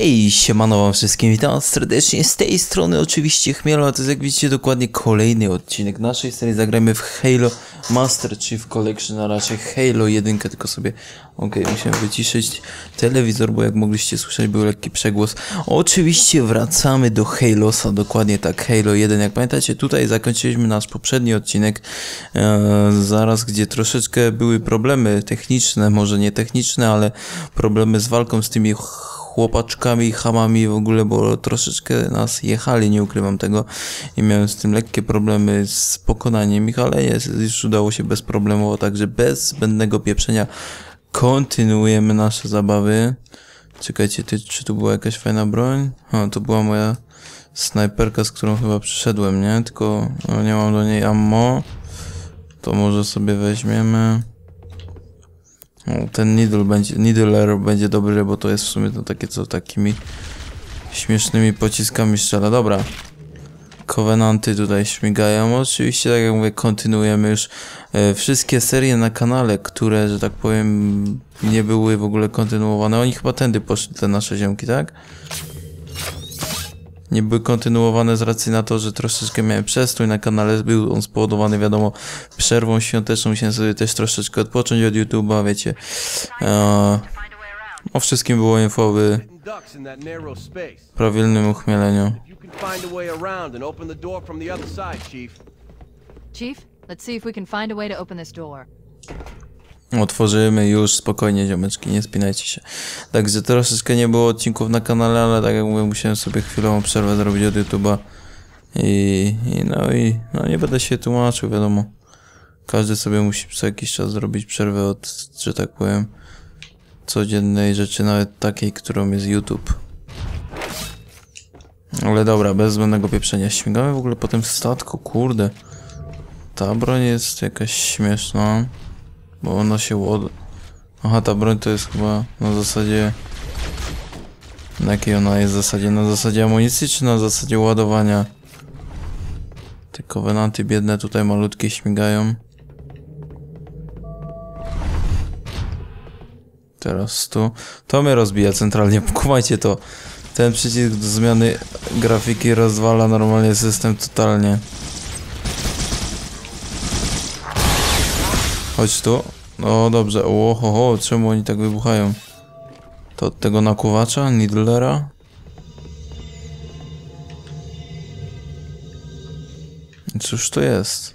Okej, siemano wam wszystkim, witam serdecznie. Z tej strony oczywiście Chmielo, a to jest jak widzicie dokładnie kolejny odcinek naszej serii. Zagrajmy w Halo Master Chief Collection, a raczej Halo 1, tylko sobie, okej, musiałem wyciszyć telewizor, bo jak mogliście słyszeć był lekki przegłos. Oczywiście wracamy do Halosa, dokładnie tak, Halo 1, jak pamiętacie tutaj zakończyliśmy nasz poprzedni odcinek, e, zaraz gdzie troszeczkę były problemy techniczne, może nie techniczne, ale problemy z walką z tymi chłopaczkami hamami w ogóle, bo troszeczkę nas jechali, nie ukrywam tego i miałem z tym lekkie problemy z pokonaniem ich, ale jest, już udało się bezproblemowo, także bez zbędnego pieprzenia kontynuujemy nasze zabawy. Czekajcie, ty, czy tu była jakaś fajna broń? O, to była moja snajperka, z którą chyba przyszedłem, nie? Tylko no, nie mam do niej ammo. To może sobie weźmiemy. O, ten needle będzie, needler będzie dobry, bo to jest w sumie to takie co takimi śmiesznymi pociskami strzela. Dobra. Covenanty tutaj śmigają. Oczywiście, tak jak mówię, kontynuujemy już e, wszystkie serie na kanale, które, że tak powiem, nie były w ogóle kontynuowane. Oni chyba tędy poszli, te nasze ziomki, tak? Nie były kontynuowane z racji na to, że troszeczkę miałem przestój na kanale, był on spowodowany, wiadomo, przerwą świąteczną, musiałem sobie też troszeczkę odpocząć od YouTube'a, wiecie. E, o wszystkim było infowy ducks in that narrow space. prawilnym uchmieleniu. Chief, let's see if we can find a way to open this door. Otworzymy już, spokojnie ziomeczki, nie spinajcie się. Także troszeczkę nie było odcinków na kanale, ale tak jak mówię, musiałem sobie chwilową przerwę zrobić od YouTube'a. I, I no i no nie będę się tłumaczył, wiadomo. Każdy sobie musi co jakiś czas zrobić przerwę od, że tak powiem, codziennej rzeczy, nawet takiej, którą jest YouTube. Ale dobra, bez zbędnego pieprzenia. Śmigamy w ogóle po tym statku, kurde. Ta broń jest jakaś śmieszna. Bo ona się łod... Aha, ta broń to jest chyba na zasadzie... Na jakiej ona jest zasadzie? Na zasadzie amunicji, czy na zasadzie ładowania? Te kowenanty biedne tutaj malutkie śmigają. Teraz tu. To mnie rozbija centralnie, kumajcie to. Ten przycisk do zmiany grafiki rozwala normalnie system totalnie. Chodź tu. O, dobrze. Ohoho, czemu oni tak wybuchają? To od tego nakuwacza? Needlera? Cóż to jest?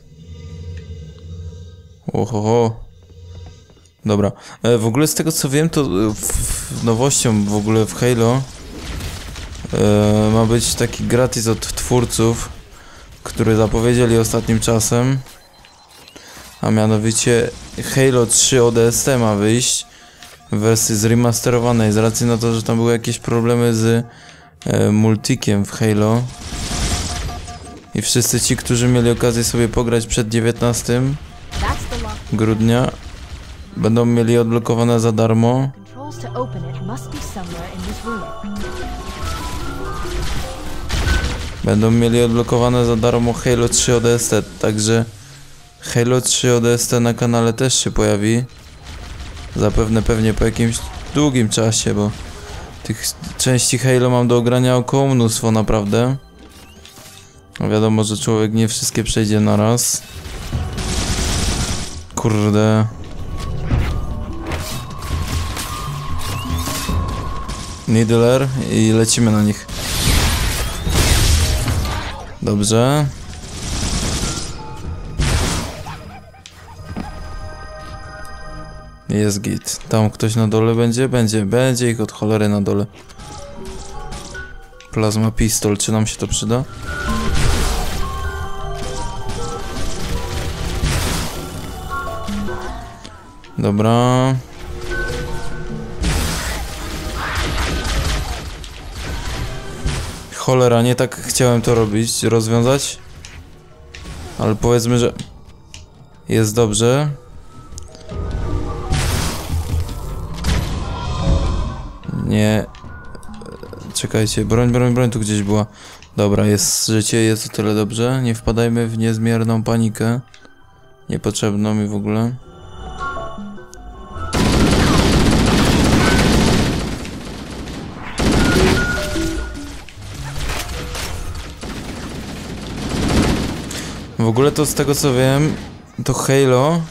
Ohoho. Dobra. E, w ogóle z tego co wiem, to e, w, w nowością w ogóle w Halo e, ma być taki gratis od twórców, który zapowiedzieli ostatnim czasem a mianowicie Halo 3 ODST ma wyjść w wersji zremasterowanej z racji na to, że tam były jakieś problemy z e, multikiem w Halo i wszyscy ci, którzy mieli okazję sobie pograć przed 19 That's the lock. grudnia będą mieli odblokowane za darmo będą mieli odblokowane za darmo Halo 3 ODST, także Halo 3 ODST na kanale też się pojawi. Zapewne pewnie po jakimś długim czasie, bo tych części Halo mam do ogrania około mnóstwo naprawdę. No wiadomo, że człowiek nie wszystkie przejdzie na raz. Kurde. Needler i lecimy na nich. Dobrze. Jest git. Tam ktoś na dole będzie? Będzie. Będzie ich od cholery na dole. Plazma pistol. Czy nam się to przyda? Dobra. Cholera, nie tak chciałem to robić, rozwiązać. Ale powiedzmy, że jest dobrze. Nie... Czekajcie, broń, broń, broń tu gdzieś była. Dobra, jest życie, jest o tyle dobrze. Nie wpadajmy w niezmierną panikę. Niepotrzebną mi w ogóle. W ogóle to z tego co wiem, to Halo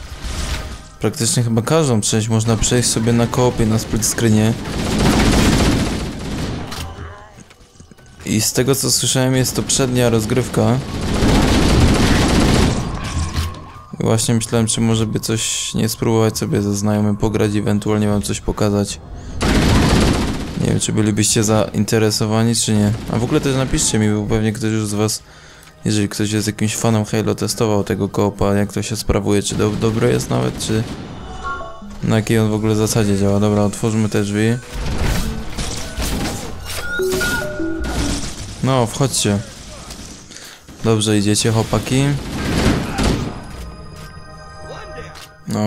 praktycznie chyba każdą część można przejść sobie na kopie, na split screenie. I z tego co słyszałem jest to przednia rozgrywka. I właśnie myślałem czy może by coś nie spróbować sobie ze znajomym pograć, ewentualnie wam coś pokazać. Nie wiem czy bylibyście zainteresowani czy nie. A w ogóle też napiszcie mi, bo pewnie ktoś już z was jeżeli ktoś jest jakimś fanem Halo, testował tego koopa, jak to się sprawuje, czy do, dobre jest nawet, czy na jakiej on w ogóle zasadzie działa. Dobra, otwórzmy te drzwi. No, wchodźcie. Dobrze idziecie, chłopaki.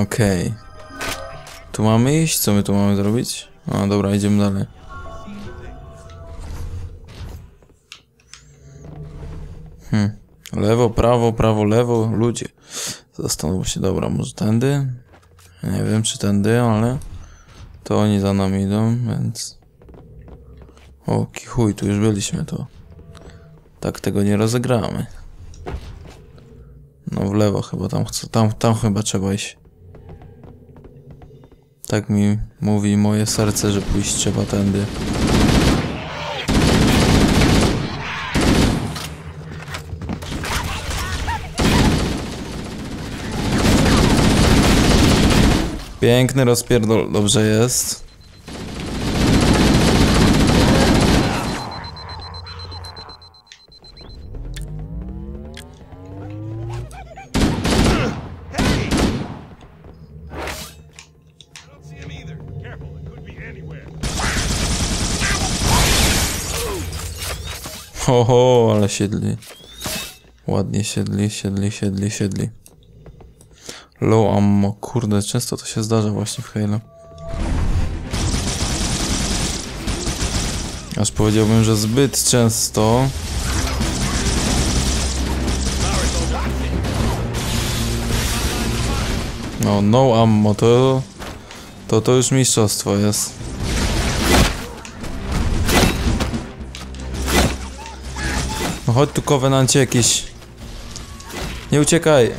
Okej. Tu mamy iść? Co my tu mamy zrobić? A, dobra, idziemy dalej. Hmm. Lewo, prawo, prawo, lewo, ludzie. Zastanów się, dobra, może tędy? Nie wiem, czy tędy, ale to oni za nami idą, więc... O, chuj, tu już byliśmy, to... Tak tego nie rozegramy. No w lewo chyba, tam, chcę, tam, tam chyba trzeba iść. Tak mi mówi moje serce, że pójść trzeba tędy. Piękny rozpierdol, dobrze jest. Ho, ho, ale siedli. Ładnie siedli, siedli, siedli, siedli. Low ammo, kurde, często to się zdarza właśnie w Halo. Aż powiedziałbym, że zbyt często. No, no ammo, to... To to już mistrzostwo jest. No chodź tu kowenancie jakiś. Nie uciekaj.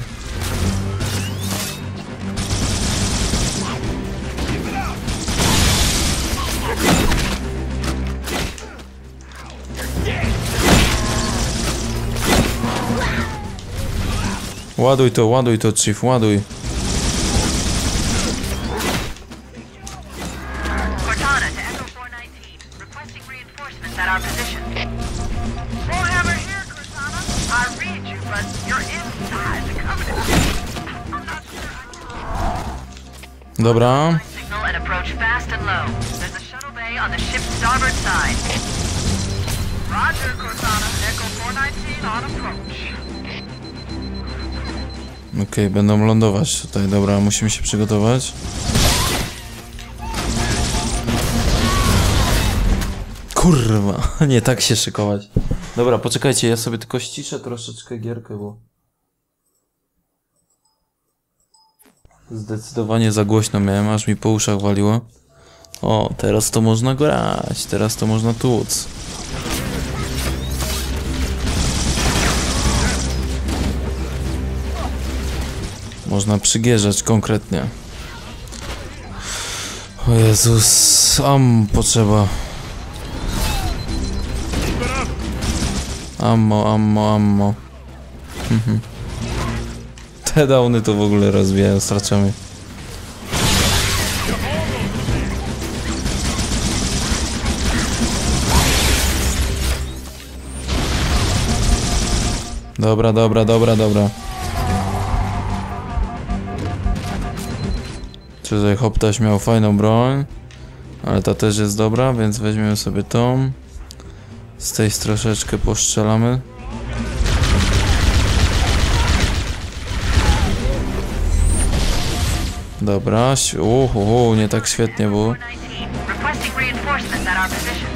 Ładuj to, ładuj to, chief, ładuj. Approach. Okej, będą lądować tutaj, dobra, musimy się przygotować. Kurwa, nie tak się szykować. Dobra, poczekajcie, ja sobie tylko ściszę troszeczkę gierkę, bo... Zdecydowanie za głośno miałem, aż mi po uszach waliło. O, teraz to można grać, teraz to można tłuc. Można przygierzać konkretnie. O Jezus, am potrzeba. Ammo, ammo, ammo. Mhm. Te downy to w ogóle rozbijają straczami. Dobra, dobra, dobra, dobra. Tutaj Hoptaś miał fajną broń, ale ta też jest dobra, więc weźmiemy sobie tą. Z tej troszeczkę postrzelamy. Dobra, uhu, nie tak świetnie było. 419, requesting reinforcements at our position.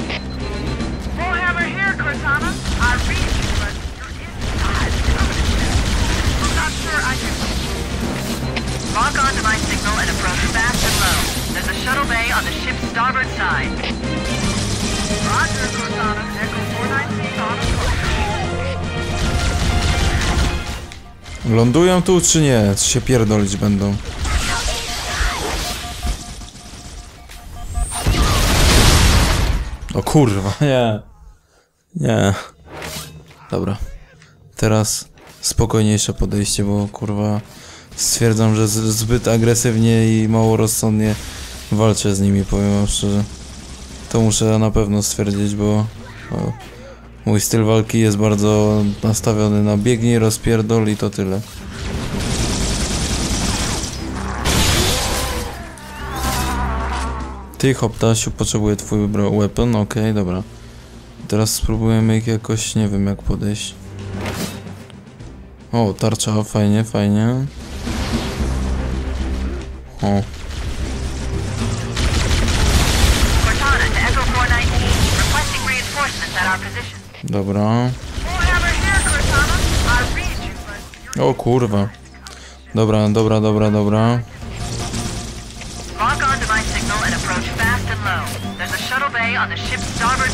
Warhammer here, Cortana. I read you, but you're inside the Covenant. I'm not sure I can... Lock onto my signal and approach fast and low. There's a shuttle bay on the ship's starboard side. Lądują tu czy nie? Czy się pierdolić będą? O kurwa, nie. Nie. Dobra. Teraz spokojniejsze podejście, bo kurwa stwierdzam, że zbyt agresywnie i mało rozsądnie walczę z nimi, powiem wam szczerze. To muszę na pewno stwierdzić, bo o, mój styl walki jest bardzo nastawiony na biegnij, rozpierdol i to tyle. Ty, Hoptasiu, potrzebuję twój weapon, okej, dobra. Teraz spróbujemy ich jakoś, nie wiem jak podejść. O, tarcza, fajnie, fajnie. O,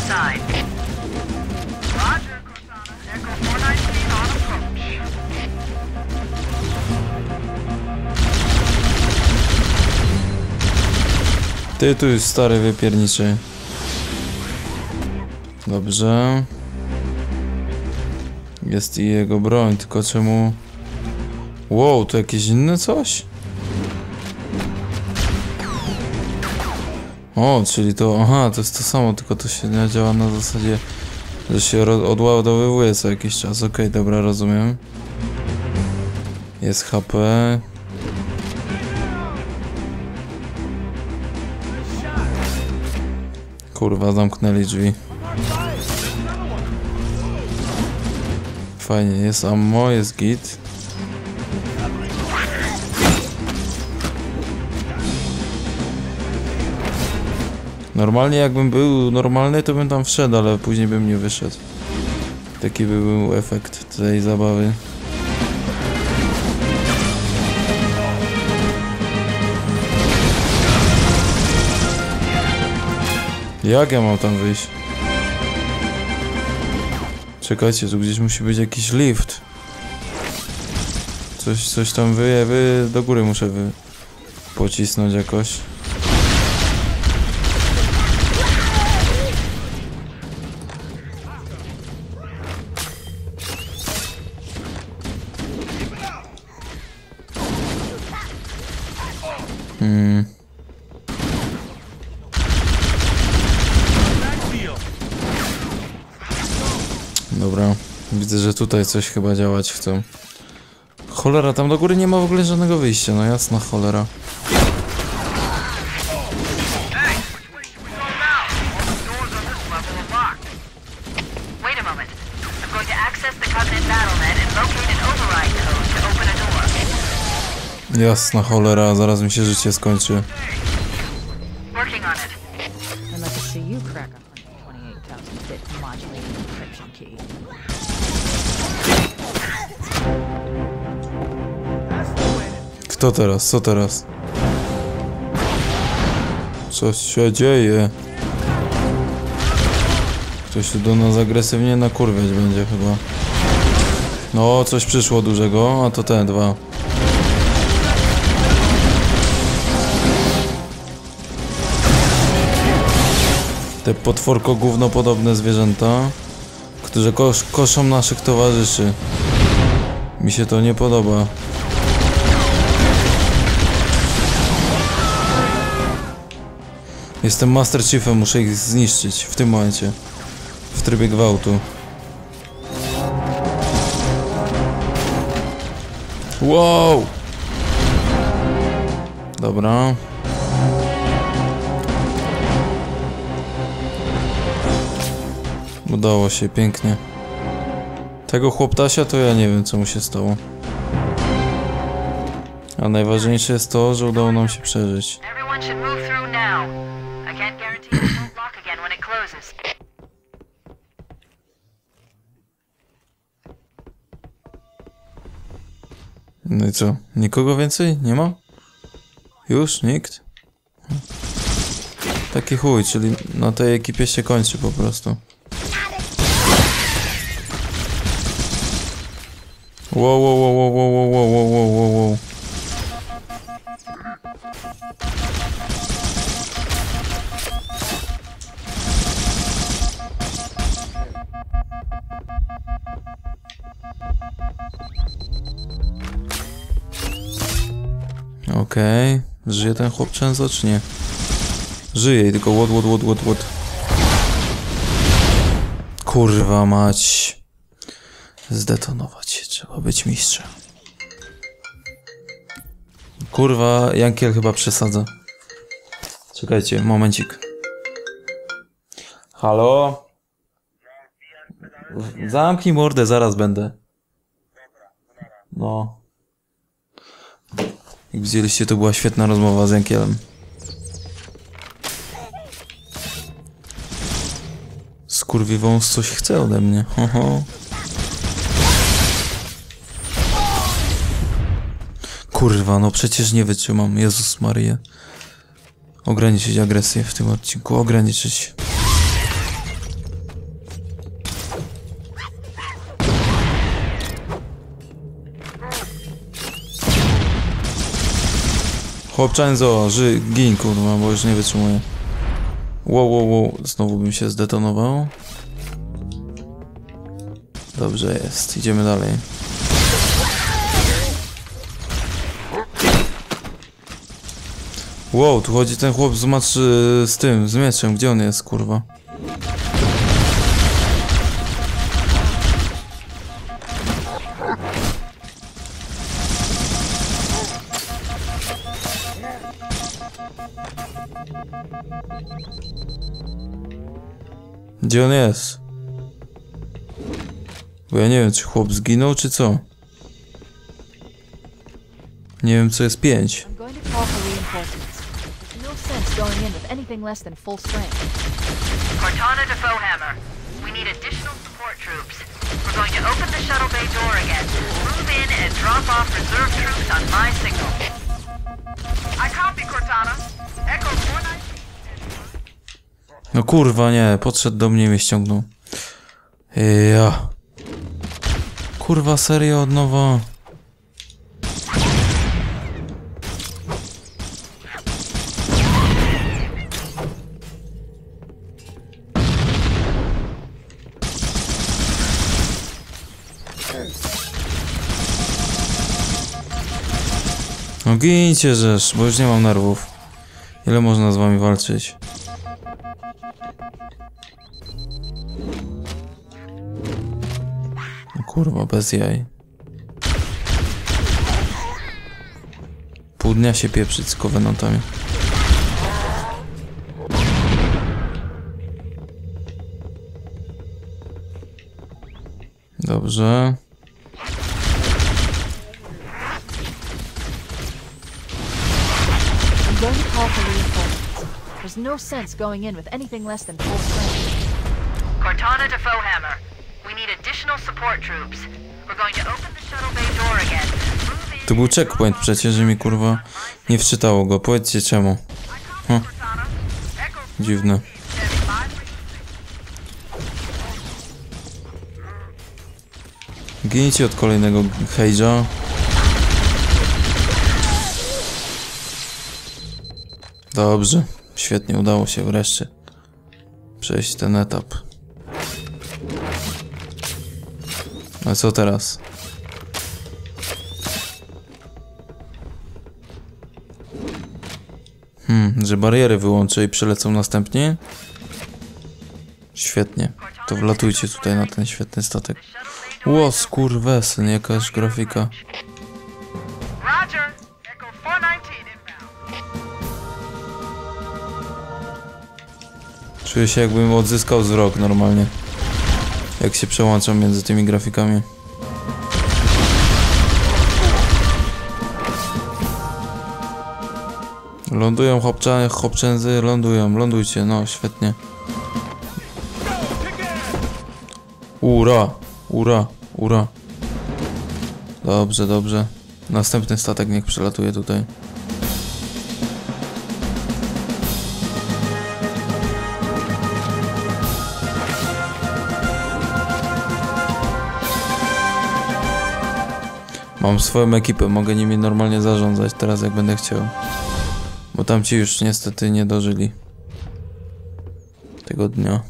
side. Roger, Cortana. Echo 419 on approach. Ty tu już stary wypierniczy. Dobrze. Jest i jego broń, tylko czemu... Wow, to jakieś inne coś? O, czyli to... Aha, to jest to samo, tylko to się nie działa na zasadzie, że się odładowywuje co jakiś czas. Okej, dobra, rozumiem. Jest HP. Kurwa, zamknęli drzwi. Fajnie, jest ammo, jest git. Normalnie jakbym był normalny, to bym tam wszedł, ale później bym nie wyszedł. Taki by był efekt tej zabawy. Jak ja mam tam wyjść? Czekajcie, tu gdzieś musi być jakiś lift. Coś, coś tam wy, wy do góry muszę wy pocisnąć jakoś. Hmm. Dobra, widzę, że tutaj coś chyba działać chcą. Cholera, tam do góry nie ma w ogóle żadnego wyjścia, no jasna cholera. Jasna cholera, zaraz mi się życie skończy. Kto teraz? Co teraz? Co się dzieje? Ktoś tu do nas agresywnie nakurwiać będzie chyba. No, coś przyszło dużego, a to te dwa. Te potworko gówno podobne zwierzęta, które kosz, koszą naszych towarzyszy. Mi się to nie podoba. Jestem Master Chiefem, muszę ich zniszczyć w tym momencie. W trybie gwałtu. Wow! Dobra. Udało się, pięknie. Tego chłoptasia to ja nie wiem, co mu się stało. A najważniejsze jest to, że udało nam się przeżyć. No i co? Nikogo więcej? Nie ma? Już? Nikt? Taki chuj, czyli na tej ekipie się kończy po prostu. Wow, wow, wow, wow, wow, wow, wow, wow, wow, wow. Często, czy nie? Żyje, tylko łot, łot, łot, łot, łot. Kurwa mać. Zdetonować się, trzeba być mistrzem. Kurwa, Jankiel chyba przesadza. Czekajcie, momencik. Halo? Zamknij mordę, zaraz będę. No. Jak widzieliście, to była świetna rozmowa z Jankielem. Skurwiwąs coś chce ode mnie. Ho, ho. Kurwa, no przecież nie wytrzymam. Jezus Maria. Ograniczyć agresję w tym odcinku. Ograniczyć. Chłopczęzo, ży, gin, kurwa, bo już nie wytrzymuję. Wow, wow, wow, znowu bym się zdetonował. Dobrze jest, idziemy dalej. Wow, tu chodzi ten chłop z macz z tym, z mieczem. Gdzie on jest, kurwa? Gdzie on jest? Bo ja nie wiem, czy chłop zginął, czy co? Nie wiem, co jest pięć. I'm going to call for reinforcements. There's no sense going in with anything less than full strength. Cortana to Fohammer. We need additional support troops. We're going to open the shuttle bay door again. Move in and drop off reserve troops on my signal. I copy, Cortana. No kurwa nie, podszedł do mnie i mnie ściągnął. Ja. Kurwa serio od nowa. No gincie żeż, bo już nie mam nerwów. Ile można z wami walczyć? No kurwa, bez jaj. Pół dnia się pieprzyć z kowenantami. Dobrze. Going There's no sense going in with anything less than full strength. Cortana to Fohammer. We need additional support troops. We're going to open the shuttle bay door again. To był checkpoint przecież, że mi kurwa nie wczytało go. Powiedzcie czemu. Echo dziwne. Ginijcie od kolejnego hejdzia. Dobrze, świetnie udało się wreszcie przejść ten etap. A co teraz? Hmm, że bariery wyłączę i przelecą następnie? Świetnie. To wlatujcie tutaj na ten świetny statek. Ło, skurwesyn, jakaś grafika. Czuję się jakbym odzyskał wzrok normalnie. Jak się przełączam między tymi grafikami. Lądują chłopczany, chłopczęzy, lądują, lądujcie, no świetnie. Ura, ura, ura. Dobrze, dobrze. Następny statek niech przelatuje tutaj. Mam swoją ekipę, mogę nimi normalnie zarządzać teraz jak będę chciał. Bo tamci już niestety nie dożyli. Tego dnia.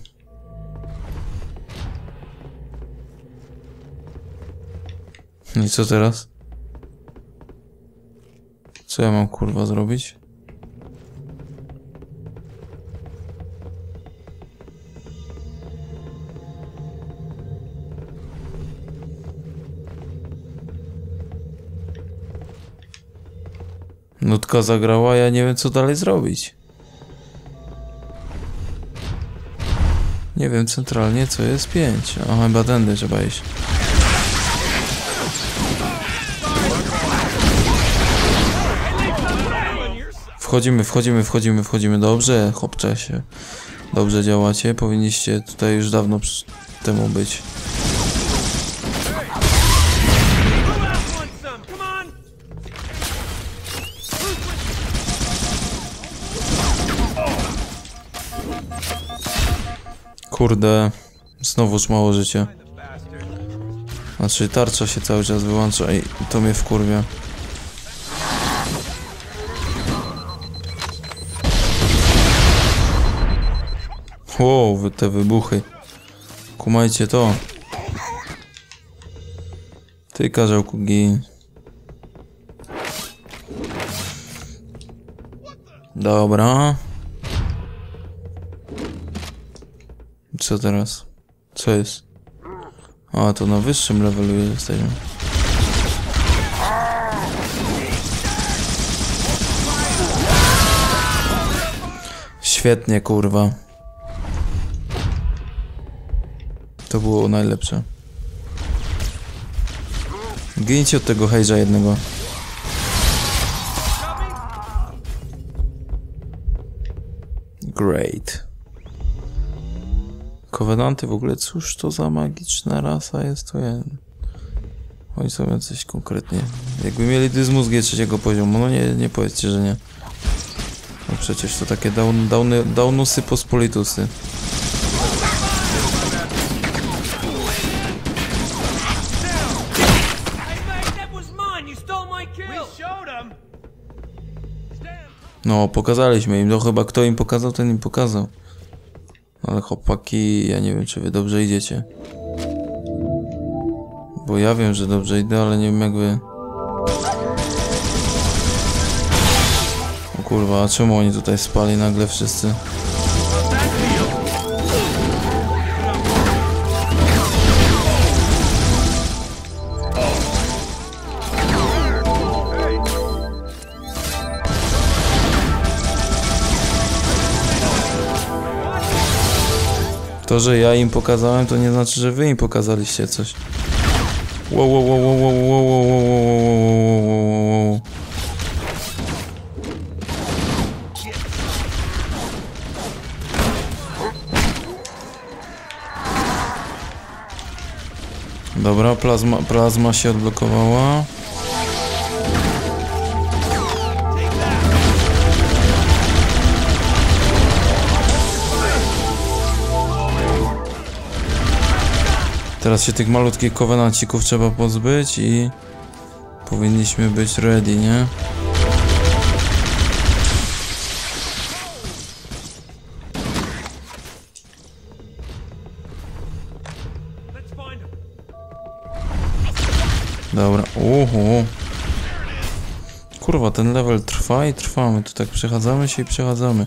I co teraz? Co ja mam kurwa zrobić? Nutka zagrała, ja nie wiem co dalej zrobić. Nie wiem centralnie co jest 5. A chyba tędy trzeba iść. Wchodzimy, wchodzimy, wchodzimy, wchodzimy. Dobrze, chłopcze się. Dobrze działacie. Powinniście tutaj już dawno temu być. Kurde, znowuż mało życia. Znaczy tarcza się cały czas wyłącza i to mnie wkurwia. Wow, te wybuchy. Kumajcie to. Ty karzełku gin. Dobra. Co teraz? Co jest? A, to na wyższym levelu jesteśmy. Świetnie, kurwa. To było najlepsze. Gincie od tego hejża jednego. Great. Kowenanty w ogóle, cóż to za magiczna rasa jest to jeden. Oni są jacyś konkretnie. Jakby mieli dysmózgię trzeciego poziomu, no nie, nie powiedzcie, że nie. No przecież to takie down, downy, downusy pospolitusy. No, pokazaliśmy im, no chyba kto im pokazał, ten im pokazał. Ale chłopaki, ja nie wiem, czy wy dobrze idziecie. Bo ja wiem, że dobrze idę, ale nie wiem jak wy. O kurwa, a czemu oni tutaj spali nagle wszyscy? To, że ja im pokazałem, to nie znaczy, że wy im pokazaliście coś. Wow, wow, wow, wow, wow, wow, wow, wow, wow, wow. Dobra, plazma, plazma się odblokowała. Teraz się tych malutkich kowenancików trzeba pozbyć i powinniśmy być ready, nie? Dobra, uhu. Kurwa, ten level trwa i trwamy. Tu tak przechadzamy się i przechadzamy.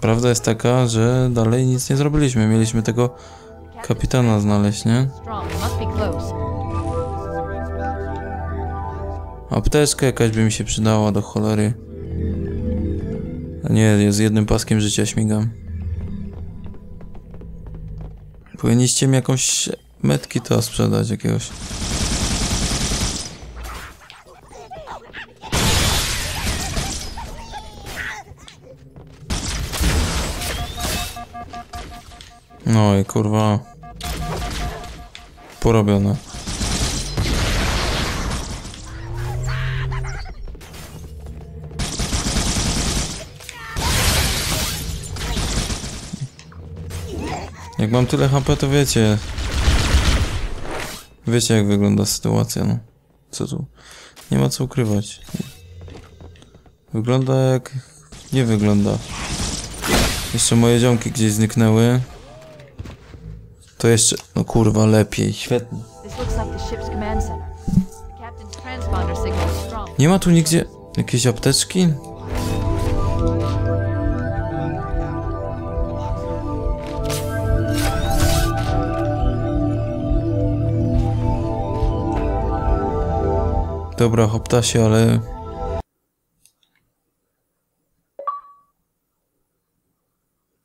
Prawda jest taka, że dalej nic nie zrobiliśmy. Mieliśmy tego kapitana znaleźć, nie? Apteczka jakaś by mi się przydała do cholery. Nie, z jednym paskiem życia śmigam. Powinniście mi jakąś metki to sprzedać jakiegoś. No i kurwa. Porobione. Jak mam tyle HP, to wiecie, Wiecie jak wygląda sytuacja, no. Co tu? Nie ma co ukrywać. Wygląda jak... Nie wygląda. Jeszcze moje ziomki gdzieś zniknęły. To jeszcze... No kurwa, lepiej. Świetnie. Nie ma tu nigdzie jakiejś apteczki? Dobra, hoptasie, ale...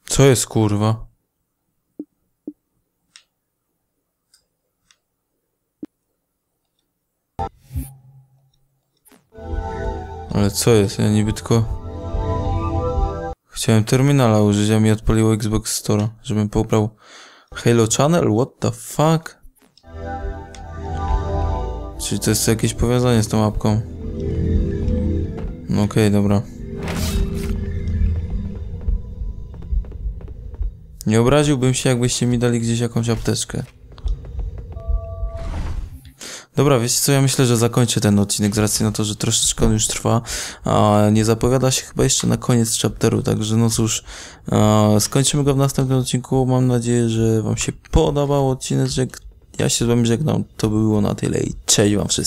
Co jest kurwa? Ale co jest? Ja niby tylko... Chciałem terminala użyć, a mi odpaliło Xbox Store, żebym pobrał Halo Channel? What the fuck? Czyli to jest jakieś powiązanie z tą apką? No okej, dobra. Nie obraziłbym się, jakbyście mi dali gdzieś jakąś apteczkę. Dobra, wiecie co, ja myślę, że zakończę ten odcinek z racji na to, że troszeczkę on już trwa, a nie zapowiada się chyba jeszcze na koniec chapteru, także no cóż, skończymy go w następnym odcinku, mam nadzieję, że wam się podobał odcinek, ja się z wami żegnam, to by było na tyle i cześć wam wszystkim.